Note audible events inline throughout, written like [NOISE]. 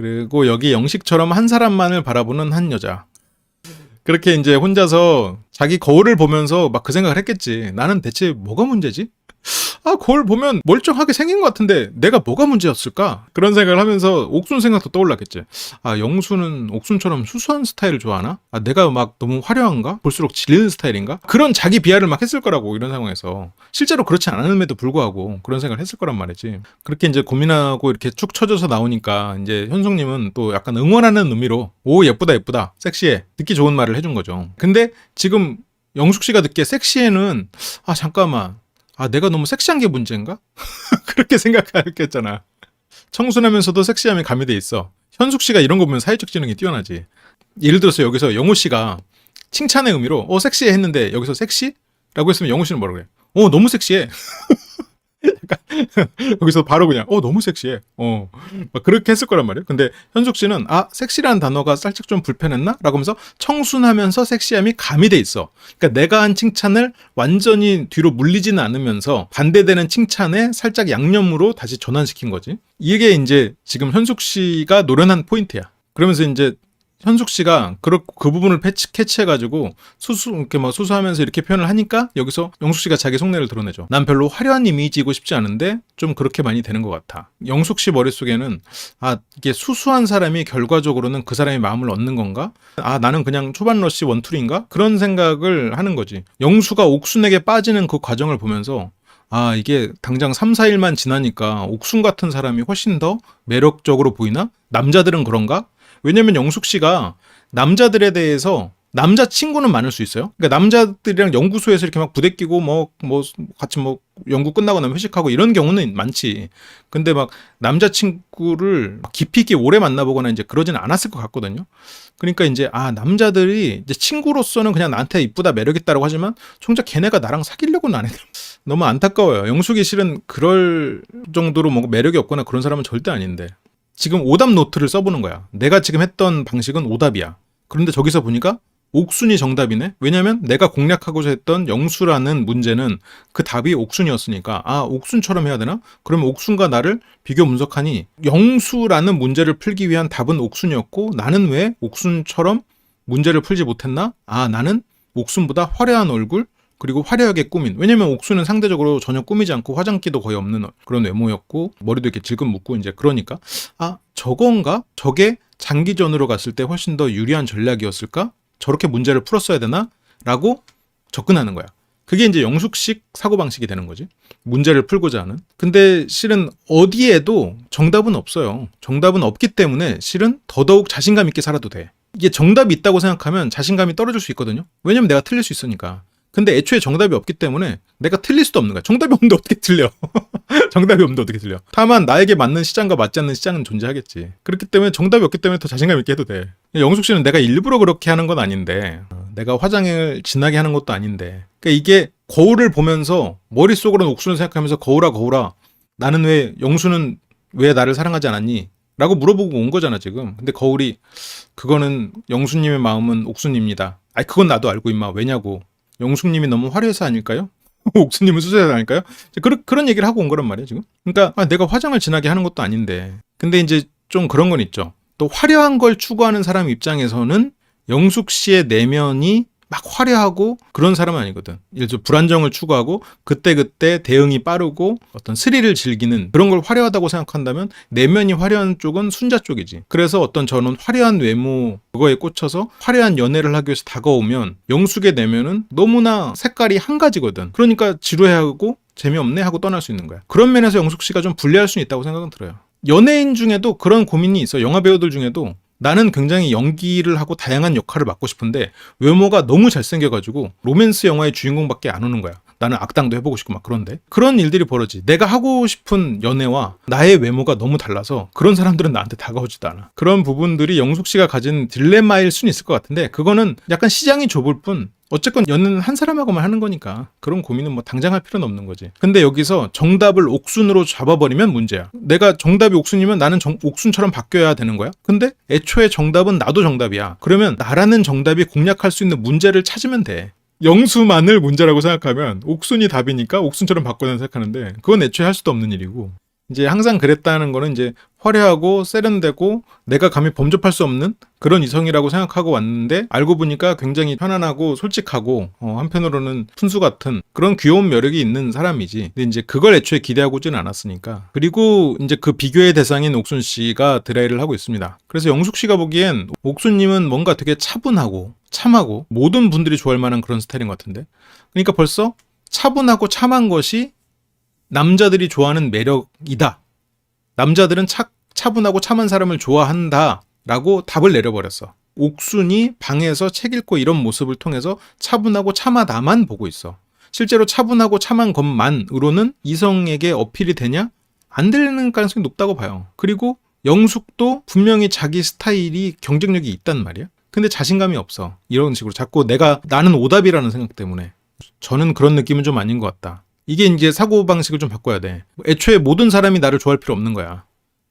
그리고 여기 영식처럼 한 사람만을 바라보는 한 여자. 그렇게 이제 혼자서 자기 거울을 보면서 막 그 생각을 했겠지. 나는 대체 뭐가 문제지? 아, 거울 보면 멀쩡하게 생긴 것 같은데 내가 뭐가 문제였을까? 그런 생각을 하면서 옥순 생각도 떠올랐겠지. 아, 영수는 옥순처럼 수수한 스타일을 좋아하나? 아, 내가 막 너무 화려한가? 볼수록 질리는 스타일인가? 그런 자기 비하를 막 했을 거라고, 이런 상황에서. 실제로 그렇지 않음에도 불구하고 그런 생각을 했을 거란 말이지. 그렇게 이제 고민하고 이렇게 축 처져서 나오니까 이제 현숙님은 또 약간 응원하는 의미로 오, 예쁘다, 예쁘다. 섹시해. 듣기 좋은 말을 해준 거죠. 근데 지금 영숙 씨가 듣기에 섹시해는 아, 잠깐만. 아, 내가 너무 섹시한 게 문제인가? [LAUGHS] 그렇게 생각했겠잖아. 청순하면서도 섹시함이 가미돼 있어. 현숙 씨가 이런 거 보면 사회적 지능이 뛰어나지. 예를 들어서 여기서 영호 씨가 칭찬의 의미로 어 섹시해 했는데 여기서 섹시? 라고 했으면 영호 씨는 뭐라 그래? 어 너무 섹시해. [LAUGHS] [LAUGHS] 여기서 바로 그냥 어 너무 섹시해. 어 막 그렇게 했을 거란 말이에요. 근데 현숙 씨는 아 섹시라는 단어가 살짝 좀 불편했나? 라고 하면서 청순하면서 섹시함이 가미돼 있어. 그러니까 내가 한 칭찬을 완전히 뒤로 물리지는 않으면서 반대되는 칭찬에 살짝 양념으로 다시 전환시킨 거지. 이게 이제 지금 현숙 씨가 노련한 포인트야. 그러면서 이제 현숙 씨가 그, 그 부분을 패치, 캐치해가지고 수수, 이렇게 막 수수하면서 이렇게 표현을 하니까 여기서 영숙 씨가 자기 속내를 드러내죠. 난 별로 화려한 이미지이고 싶지 않은데 좀 그렇게 많이 되는 것 같아. 영숙 씨 머릿속에는 아, 이게 수수한 사람이 결과적으로는 그 사람의 마음을 얻는 건가? 아, 나는 그냥 초반 러시 원툴인가? 그런 생각을 하는 거지. 영수가 옥순에게 빠지는 그 과정을 보면서 아, 이게 당장 3, 4일만 지나니까 옥순 같은 사람이 훨씬 더 매력적으로 보이나? 남자들은 그런가? 왜냐면 영숙 씨가 남자들에 대해서 남자 친구는 많을 수 있어요. 그러니까 남자들이랑 연구소에서 이렇게 막 부대끼고 뭐 뭐 같이 뭐 연구 끝나고 나면 회식하고 이런 경우는 많지. 근데 막 남자 친구를 막 깊이 있게 오래 만나보거나 이제 그러진 않았을 것 같거든요. 그러니까 이제 아 남자들이 이제 친구로서는 그냥 나한테 이쁘다 매력 있다라고 하지만 정작 걔네가 나랑 사귀려고는 안 해. [LAUGHS] 너무 안타까워요. 영숙이 실은 그럴 정도로 뭐 매력이 없거나 그런 사람은 절대 아닌데. 지금 오답 노트를 써보는 거야. 내가 지금 했던 방식은 오답이야. 그런데 저기서 보니까 옥순이 정답이네? 왜냐면 내가 공략하고자 했던 영수라는 문제는 그 답이 옥순이었으니까, 아, 옥순처럼 해야 되나? 그러면 옥순과 나를 비교 분석하니, 영수라는 문제를 풀기 위한 답은 옥순이었고, 나는 왜 옥순처럼 문제를 풀지 못했나? 아, 나는 옥순보다 화려한 얼굴, 그리고 화려하게 꾸민. 왜냐면 옥수는 상대적으로 전혀 꾸미지 않고 화장기도 거의 없는 그런 외모였고 머리도 이렇게 질끈 묶고 이제 그러니까 아 저건가? 저게 장기전으로 갔을 때 훨씬 더 유리한 전략이었을까? 저렇게 문제를 풀었어야 되나? 라고 접근하는 거야. 그게 이제 영숙식 사고방식이 되는 거지. 문제를 풀고자 하는. 근데 실은 어디에도 정답은 없어요. 정답은 없기 때문에 실은 더더욱 자신감 있게 살아도 돼. 이게 정답이 있다고 생각하면 자신감이 떨어질 수 있거든요. 왜냐면 내가 틀릴 수 있으니까. 근데 애초에 정답이 없기 때문에 내가 틀릴 수도 없는 거야. 정답이 없는데 어떻게 틀려? [LAUGHS] 정답이 없는데 어떻게 틀려? 다만 나에게 맞는 시장과 맞지 않는 시장은 존재하겠지. 그렇기 때문에 정답이 없기 때문에 더 자신감 있게 해도 돼. 영숙 씨는 내가 일부러 그렇게 하는 건 아닌데, 어, 내가 화장을 진하게 하는 것도 아닌데, 그러니까 이게 거울을 보면서 머릿속으로는 옥수를 생각하면서 거울아 거울아 나는 왜 영수는 왜 나를 사랑하지 않았니? 라고 물어보고 온 거잖아 지금. 근데 거울이 그거는 영수님의 마음은 옥수입니다. 아니 그건 나도 알고 임마 왜냐고. 영숙님이 너무 화려해서 아닐까요? 옥수님은 수수해서 아닐까요? 그런, 그런 얘기를 하고 온 거란 말이에요, 지금. 그러니까, 아, 내가 화장을 진하게 하는 것도 아닌데. 근데 이제 좀 그런 건 있죠. 또 화려한 걸 추구하는 사람 입장에서는 영숙 씨의 내면이 막 화려하고 그런 사람은 아니거든. 예를 들어 불안정을 추구하고 그때그때 대응이 빠르고 어떤 스릴을 즐기는 그런 걸 화려하다고 생각한다면 내면이 화려한 쪽은 순자 쪽이지. 그래서 어떤 저는 화려한 외모 그거에 꽂혀서 화려한 연애를 하기 위해서 다가오면 영숙의 내면은 너무나 색깔이 한 가지거든. 그러니까 지루해하고 재미없네 하고 떠날 수 있는 거야. 그런 면에서 영숙 씨가 좀 불리할 수 있다고 생각은 들어요. 연예인 중에도 그런 고민이 있어. 영화 배우들 중에도 나는 굉장히 연기를 하고 다양한 역할을 맡고 싶은데 외모가 너무 잘생겨가지고 로맨스 영화의 주인공밖에 안 오는 거야. 나는 악당도 해보고 싶고 막 그런데 그런 일들이 벌어지. 내가 하고 싶은 연애와 나의 외모가 너무 달라서 그런 사람들은 나한테 다가오지도 않아. 그런 부분들이 영숙 씨가 가진 딜레마일 수는 있을 것 같은데 그거는 약간 시장이 좁을 뿐 어쨌건 연애는 한 사람하고만 하는 거니까 그런 고민은 뭐 당장 할 필요는 없는 거지. 근데 여기서 정답을 옥순으로 잡아버리면 문제야. 내가 정답이 옥순이면 나는 정, 옥순처럼 바뀌어야 되는 거야. 근데 애초에 정답은 나도 정답이야. 그러면 나라는 정답이 공략할 수 있는 문제를 찾으면 돼. 영수만을 문제라고 생각하면 옥순이 답이니까 옥순처럼 바꿔야 생각하는데 그건 애초에 할 수도 없는 일이고 이제 항상 그랬다는 거는 이제 화려하고 세련되고 내가 감히 범접할 수 없는 그런 이성이라고 생각하고 왔는데 알고 보니까 굉장히 편안하고 솔직하고 어, 한편으로는 푼수 같은 그런 귀여운 매력이 있는 사람이지. 근데 이제 그걸 애초에 기대하고 있지는 않았으니까. 그리고 이제 그 비교의 대상인 옥순 씨가 드라이를 하고 있습니다. 그래서 영숙 씨가 보기엔 옥순님은 뭔가 되게 차분하고 참하고 모든 분들이 좋아할 만한 그런 스타일인 것 같은데. 그러니까 벌써 차분하고 참한 것이 남자들이 좋아하는 매력이다. 남자들은 차, 차분하고 참한 사람을 좋아한다. 라고 답을 내려버렸어. 옥순이 방에서 책 읽고 이런 모습을 통해서 차분하고 참하다만 보고 있어. 실제로 차분하고 참한 것만으로는 이성에게 어필이 되냐? 안 되는 가능성이 높다고 봐요. 그리고 영숙도 분명히 자기 스타일이 경쟁력이 있단 말이야. 근데 자신감이 없어. 이런 식으로 자꾸 내가 나는 오답이라는 생각 때문에 저는 그런 느낌은 좀 아닌 것 같다. 이게 이제 사고 방식을 좀 바꿔야 돼. 애초에 모든 사람이 나를 좋아할 필요 없는 거야.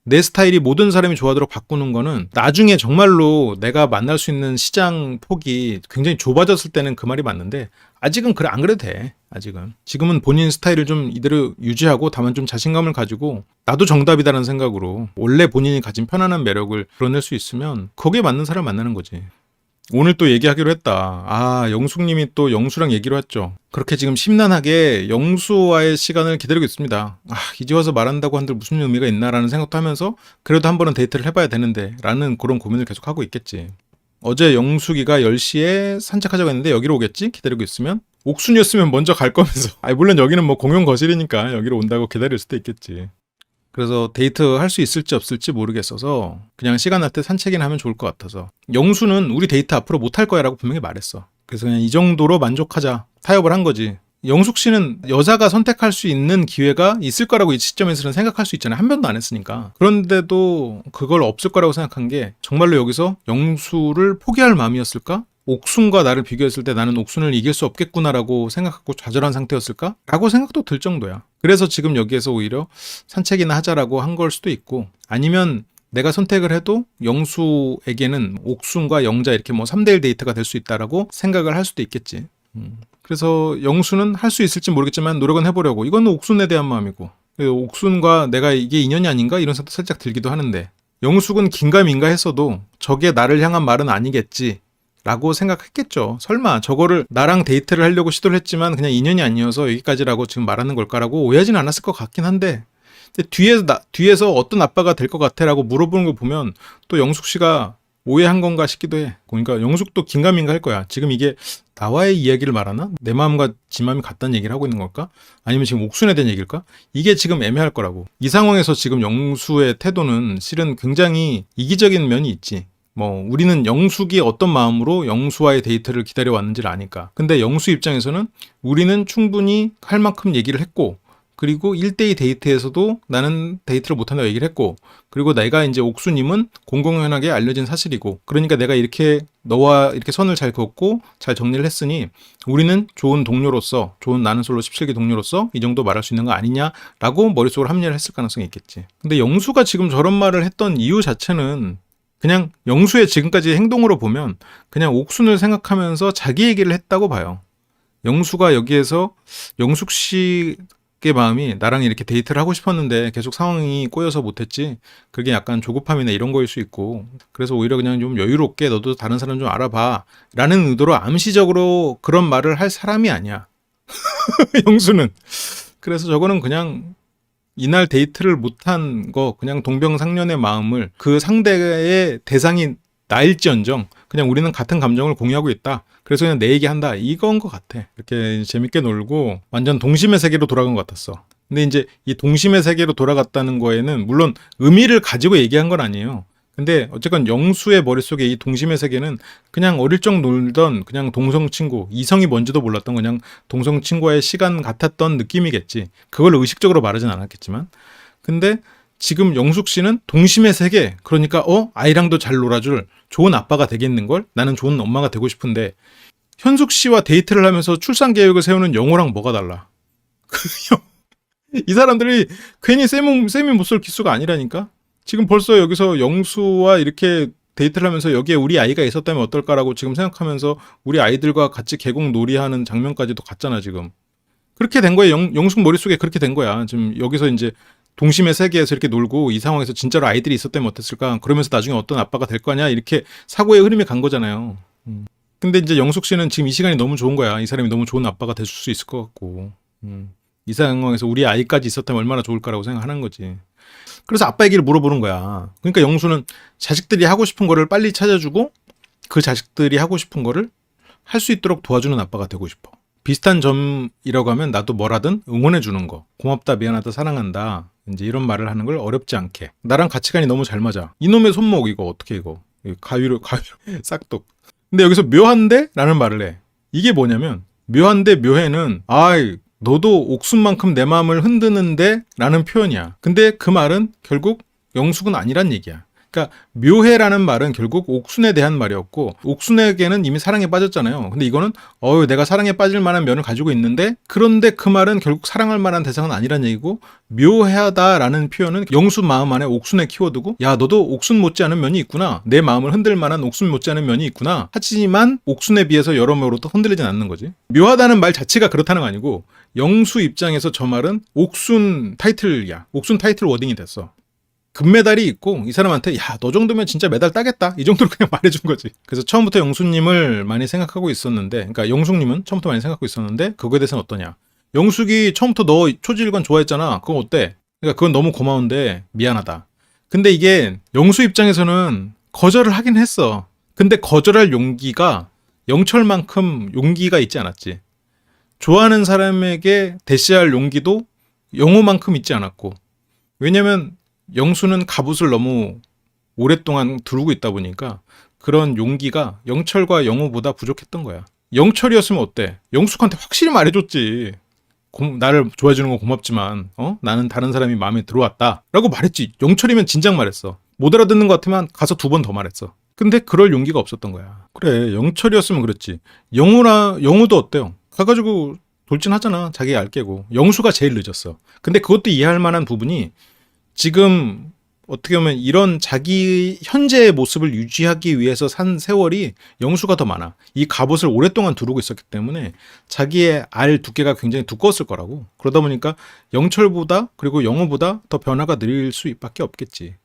내 스타일이 모든 사람이 좋아하도록 바꾸는 거는 나중에 정말로 내가 만날 수 있는 시장 폭이 굉장히 좁아졌을 때는 그 말이 맞는데 아직은 그래 안 그래도 돼. 아직은 지금은 본인 스타일을 좀 이대로 유지하고 다만 좀 자신감을 가지고 나도 정답이다라는 생각으로 원래 본인이 가진 편안한 매력을 드러낼 수 있으면 거기에 맞는 사람 만나는 거지. 오늘 또 얘기하기로 했다. 아, 영숙님이 또 영수랑 얘기로 했죠. 그렇게 지금 심란하게 영수와의 시간을 기다리고 있습니다. 아, 이제 와서 말한다고 한들 무슨 의미가 있나라는 생각도 하면서 그래도 한 번은 데이트를 해봐야 되는데 라는 그런 고민을 계속 하고 있겠지. 어제 영숙이가 10시에 산책하자고 했는데 여기로 오겠지? 기다리고 있으면 옥순이었으면 먼저 갈 거면서 아 물론 여기는 뭐 공용 거실이니까 여기로 온다고 기다릴 수도 있겠지. 그래서 데이트 할 수 있을지 없을지 모르겠어서 그냥 시간 날 때 산책이나 하면 좋을 것 같아서 영수는 우리 데이트 앞으로 못 할 거야라고 분명히 말했어. 그래서 그냥 이 정도로 만족하자 타협을 한 거지. 영숙 씨는 여자가 선택할 수 있는 기회가 있을 거라고 이 시점에서는 생각할 수 있잖아요. 한 번도 안 했으니까. 그런데도 그걸 없을 거라고 생각한 게 정말로 여기서 영수를 포기할 마음이었을까? 옥순과 나를 비교했을 때 나는 옥순을 이길 수 없겠구나라고 생각하고 좌절한 상태였을까? 라고 생각도 들 정도야. 그래서 지금 여기에서 오히려 산책이나 하자라고 한 걸 수도 있고 아니면 내가 선택을 해도 영수에게는 옥순과 영자 이렇게 뭐 3대1 데이트가 될 수 있다라고 생각을 할 수도 있겠지. 음. 그래서 영수는 할 수 있을지 모르겠지만 노력은 해보려고. 이건 옥순에 대한 마음이고. 옥순과 내가 이게 인연이 아닌가? 이런 생각도 살짝 들기도 하는데. 영숙은 긴가민가 했어도 저게 나를 향한 말은 아니겠지. 라고 생각했겠죠. 설마 저거를 나랑 데이트를 하려고 시도를 했지만 그냥 인연이 아니어서 여기까지라고 지금 말하는 걸까라고 오해하진 않았을 것 같긴 한데 뒤에서 나, 뒤에서 어떤 아빠가 될 것 같아라고 물어보는 걸 보면 또 영숙 씨가 오해한 건가 싶기도 해. 그러니까 영숙도 긴가민가 할 거야. 지금 이게 나와의 이야기를 말하나? 내 마음과 지 마음이 같다는 얘기를 하고 있는 걸까? 아니면 지금 옥순에 대한 얘기일까? 이게 지금 애매할 거라고. 이 상황에서 지금 영수의 태도는 실은 굉장히 이기적인 면이 있지. 뭐 우리는 영숙이 어떤 마음으로 영수와의 데이트를 기다려 왔는지를 아니까. 근데 영수 입장에서는 우리는 충분히 할 만큼 얘기를 했고 그리고 1대2 데이트에서도 나는 데이트를 못한다고 얘기를 했고 그리고 내가 이제 옥수님은 공공연하게 알려진 사실이고 그러니까 내가 이렇게 너와 이렇게 선을 잘 그었고 잘 정리를 했으니 우리는 좋은 동료로서 좋은 나는 솔로 17기 동료로서 이 정도 말할 수 있는 거 아니냐라고 머릿속으로 합리를 했을 가능성이 있겠지. 근데 영수가 지금 저런 말을 했던 이유 자체는 그냥 영수의 지금까지 행동으로 보면 그냥 옥순을 생각하면서 자기 얘기를 했다고 봐요. 영수가 여기에서 영숙 씨의 마음이 나랑 이렇게 데이트를 하고 싶었는데 계속 상황이 꼬여서 못했지. 그게 약간 조급함이나 이런 거일 수 있고. 그래서 오히려 그냥 좀 여유롭게 너도 다른 사람 좀 알아봐. 라는 의도로 암시적으로 그런 말을 할 사람이 아니야. [LAUGHS] 영수는. 그래서 저거는 그냥 이날 데이트를 못한 거 그냥 동병상련의 마음을 그 상대의 대상이 나일지언정 그냥 우리는 같은 감정을 공유하고 있다. 그래서 그냥 내 얘기한다. 이건 것 같아. 이렇게 재밌게 놀고 완전 동심의 세계로 돌아간 것 같았어. 근데 이제 이 동심의 세계로 돌아갔다는 거에는 물론 의미를 가지고 얘기한 건 아니에요. 근데 어쨌건 영수의 머릿속에 이 동심의 세계는 그냥 어릴 적 놀던 그냥 동성 친구, 이성이 뭔지도 몰랐던 그냥 동성 친구와의 시간 같았던 느낌이겠지. 그걸 의식적으로 말하진 않았겠지만. 근데 지금 영숙 씨는 동심의 세계, 그러니까 어 아이랑도 잘 놀아줄 좋은 아빠가 되겠는 걸 나는 좋은 엄마가 되고 싶은데 현숙 씨와 데이트를 하면서 출산 계획을 세우는 영호랑 뭐가 달라? [LAUGHS] 이 사람들이 괜히 쌤이 쌤이 못쏠 기수가 아니라니까. 지금 벌써 여기서 영수와 이렇게 데이트를 하면서 여기에 우리 아이가 있었다면 어떨까라고 지금 생각하면서 우리 아이들과 같이 계곡 놀이하는 장면까지도 갔잖아 지금. 그렇게 된 거야. 영, 영숙 머릿속에 그렇게 된 거야. 지금 여기서 이제 동심의 세계에서 이렇게 놀고 이 상황에서 진짜로 아이들이 있었다면 어땠을까? 그러면서 나중에 어떤 아빠가 될 거냐? 이렇게 사고의 흐름이 간 거잖아요. 음. 근데 이제 영숙 씨는 지금 이 시간이 너무 좋은 거야. 이 사람이 너무 좋은 아빠가 될 수 있을 것 같고. 음. 이 상황에서 우리 아이까지 있었다면 얼마나 좋을까라고 생각하는 거지. 그래서 아빠 얘기를 물어보는 거야. 그러니까 영수는 자식들이 하고 싶은 거를 빨리 찾아주고 그 자식들이 하고 싶은 거를 할 수 있도록 도와주는 아빠가 되고 싶어. 비슷한 점이라고 하면 나도 뭐라든 응원해 주는 거. 고맙다, 미안하다, 사랑한다. 이제 이런 말을 하는 걸 어렵지 않게. 나랑 가치관이 너무 잘 맞아. 이놈의 손목 이거 어떻게 이거? 가위로 가위로 [LAUGHS] 싹둑. 근데 여기서 묘한데? 라는 말을 해. 이게 뭐냐면 묘한데 묘해는 아이 너도 옥순만큼 내 마음을 흔드는데 라는 표현이야. 근데 그 말은 결국 영숙은 아니란 얘기야. 그러니까 묘해라는 말은 결국 옥순에 대한 말이었고 옥순에게는 이미 사랑에 빠졌잖아요. 근데 이거는 어유 내가 사랑에 빠질 만한 면을 가지고 있는데 그런데 그 말은 결국 사랑할 만한 대상은 아니란 얘기고 묘하다라는 표현은 영수 마음 안에 옥순의 키워드고 야 너도 옥순 못지않은 면이 있구나. 내 마음을 흔들 만한 옥순 못지않은 면이 있구나. 하지만 옥순에 비해서 여러모로 또 흔들리진 않는 거지. 묘하다는 말 자체가 그렇다는 거 아니고 영수 입장에서 저 말은 옥순 타이틀이야. 옥순 타이틀 워딩이 됐어 금메달이 있고 이 사람한테 야 너 정도면 진짜 메달 따겠다. 이 정도로 그냥 [LAUGHS] 말해준 거지. 그래서 처음부터 영수님을 많이 생각하고 있었는데 그러니까 영숙님은 처음부터 많이 생각하고 있었는데 그거에 대해서는 어떠냐. 영숙이 처음부터 너 초지일관 좋아했잖아. 그건 어때? 그러니까 그건 너무 고마운데 미안하다. 근데 이게 영수 입장에서는 거절을 하긴 했어. 근데 거절할 용기가 영철만큼 용기가 있지 않았지. 좋아하는 사람에게 대시할 용기도 영호만큼 있지 않았고. 왜냐면 영수는 갑옷을 너무 오랫동안 두르고 있다 보니까 그런 용기가 영철과 영호보다 부족했던 거야. 영철이었으면 어때? 영숙한테 확실히 말해줬지. 고- 나를 좋아해주는 건 고맙지만, 어? 나는 다른 사람이 마음에 들어왔다. 라고 말했지. 영철이면 진작 말했어. 못 알아듣는 것 같으면 가서 두 번 더 말했어. 근데 그럴 용기가 없었던 거야. 그래, 영철이었으면 그랬지. 영우나, 영우도 어때요? 가가지고 돌진하잖아. 자기 알 깨고. 영수가 제일 늦었어. 근데 그것도 이해할 만한 부분이 지금 어떻게 보면 이런 자기 현재의 모습을 유지하기 위해서 산 세월이 영수가 더 많아. 이 갑옷을 오랫동안 두르고 있었기 때문에 자기의 알 두께가 굉장히 두꺼웠을 거라고. 그러다 보니까 영철보다 그리고 영호보다 더 변화가 느릴 수밖에 없겠지.